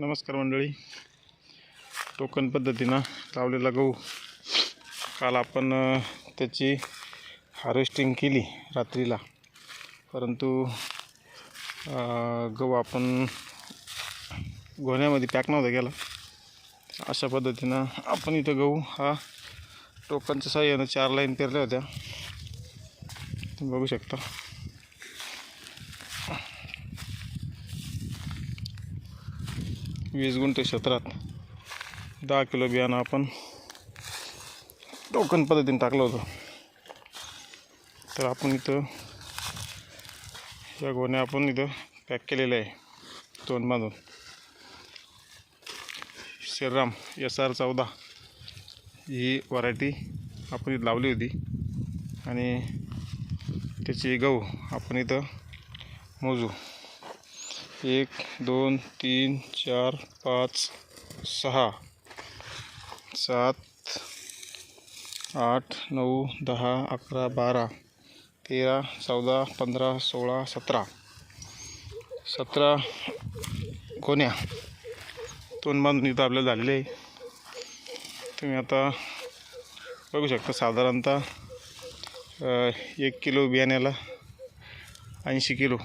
नमस्कार मंडळी. टोकन पद्धतीनं लावलेला गहू. काल आपण त्याची हार्वेस्टिंग केली रात्रीला. परंतु गहू आपण गोण्यामध्ये पॅक नव्हता गेला अशा पद्धतीनं आपण इथं गहू हा टोकनच्या साह्यानं चार लाईन पेरल्या होत्या. तुम्ही बघू शकता. वीस गुंठे क्षेत्रात दहा किलो बियाणं आपण टोकन पद्धतीने टाकलं होतं. तर आपण इथं या गोण्या आपण इथं पॅक केलेल्या आहे दोन बांधून. श्रीराम एस आर चौदा ही व्हरायटी आपण इथं लावली होती. आणि त्याची गहू आपण इथं मोजू. एक दोन तीन चार पाच सहा सात आठ नऊ दहा अकरा बारा तेरा चौदा पंधरा सोळा सतरा. सतरा कोण्या? दोन इथं आपल्याला झालेले आहे. तुम्ही आता बघू शकता साधारणतः एक किलो बियाण्याला ऐंशी किलो.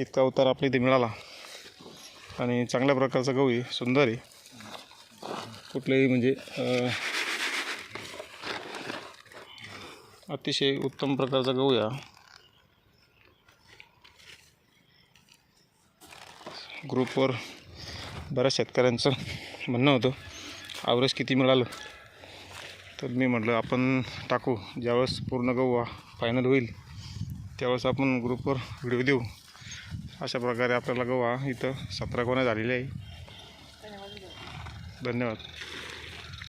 इतका उतार आपल्या इथे मिळाला. आणि चांगल्या प्रकारचा गहू आहे सुंदर आहे. कुठलंही म्हणजे अतिशय उत्तम प्रकारचा गहू या. ग्रुपवर बऱ्याच शेतकऱ्यांचं म्हणणं होतं आवरेज किती मिळालं? तर मी म्हटलं आपण टाकू. ज्यावेळेस पूर्ण गहू हा फायनल होईल त्यावेळेस आपण ग्रुपवर व्हिडिओ देऊ. अशा प्रकारे आपल्याला गव्हा इथं सतरा कोण्या झालेले आहे. धन्यवाद.